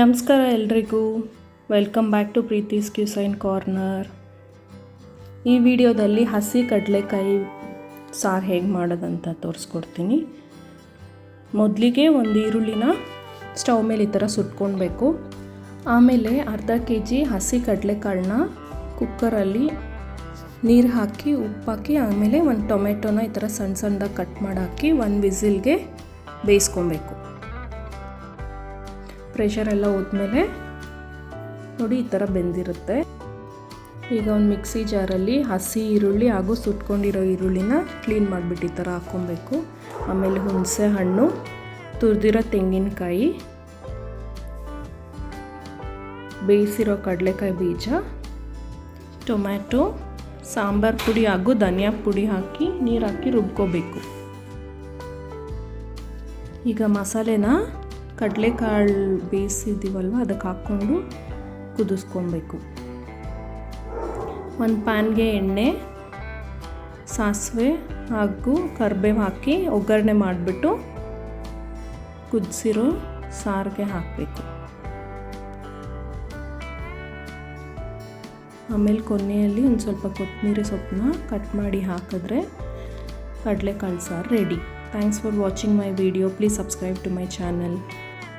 ನಮಸ್ಕಾರ ಎಲ್ರಿಗೂ. Welcome back to Preethi's cuisine corner ಈ ವಿಡಿಯೋದಲ್ಲಿ ಹಸಿ ಕಡಲೆಕಾಯಿ ಸಾರು ಹೇಗೆ ಮಾಡೋದಂತ ತೋರಿಸ್ಕೊಡ್ತೀನಿ. ಮೊದಲಿಗೆ ಒಂದು ಈರುಳ್ಳಿನ ಸ್ಟವ್ ಮೇಲೆ ಈ ಥರ ಸುಟ್ಕೊಳ್ಬೇಕು ಆಮೇಲೆ ಅರ್ಧ ಕೆ ಜಿ ಹಸಿ ಕಡಲೆಕಾಳನ್ನ ಕುಕ್ಕರಲ್ಲಿ ನೀರು ಹಾಕಿ ಉಪ್ಪಾಕಿ ಆಮೇಲೆ ಒಂದು ಟೊಮೆಟೊನ ಈ ಥರ ಸಣ್ಣ ಸಣ್ಣದಾಗಿ ಕಟ್ ಹಾಕಿ ಒಂದು ವಿಸಿಲ್ಗೆ ಬೇಯಿಸ್ಕೊಬೇಕು ಪ್ರೆಷರ್ ಎಲ್ಲ ಹೋದ್ಮೇಲೆ ನೋಡಿ ಈ ಥರ ಬೆಂದಿರುತ್ತೆ. ಈಗ ಒಂದು ಮಿಕ್ಸಿ ಜಾರಲ್ಲಿ ಹಸಿ ಈರುಳ್ಳಿ ಹಾಗೂ ಸುಟ್ಕೊಂಡಿರೋ ಈರುಳ್ಳಿನ ಕ್ಲೀನ್ ಮಾಡಿಬಿಟ್ಟು ಈ ಥರ ಹಾಕ್ಕೊಬೇಕು. ಆಮೇಲೆ ಹುಣಸೆ ಹಣ್ಣು, ತುರಿದಿರೋ ತೆಂಗಿನಕಾಯಿ, ಬೇಯಿಸಿರೋ ಕಡಲೆಕಾಯಿ ಬೀಜ, ಟೊಮ್ಯಾಟೊ, ಸಾಂಬಾರು ಪುಡಿ ಹಾಗೂ ಧನಿಯಾ ಪುಡಿ ಹಾಕಿ ನೀರು ಹಾಕಿ ರುಬ್ಕೋಬೇಕು. ಈಗ ಮಸಾಲೆನ ಕಡಲೆಕಾಳು ಬೇಯಿಸಿದ್ದೀವಲ್ವ, ಅದಕ್ಕೆ ಹಾಕ್ಕೊಂಡು ಕುದಿಸ್ಕೊಬೇಕು. ಒಂದು ಪ್ಯಾನ್ಗೆ ಎಣ್ಣೆ, ಸಾಸಿವೆ ಹಾಗೂ ಕರಿಬೇವು ಹಾಕಿ ಒಗ್ಗರಣೆ ಮಾಡಿಬಿಟ್ಟು ಕುದಿಸಿರೋ ಸಾರಿಗೆ ಹಾಕಬೇಕು. ಆಮೇಲೆ ಕೊನೆಯಲ್ಲಿ ಒಂದು ಸ್ವಲ್ಪ ಕೊತ್ತಂಬರಿ ಸೊಪ್ಪನ್ನ ಕಟ್ ಮಾಡಿ ಹಾಕಿದ್ರೆ ಕಡಲೆಕಾಳು ಸಾರು ready. Thanks for watching my video please subscribe to my channel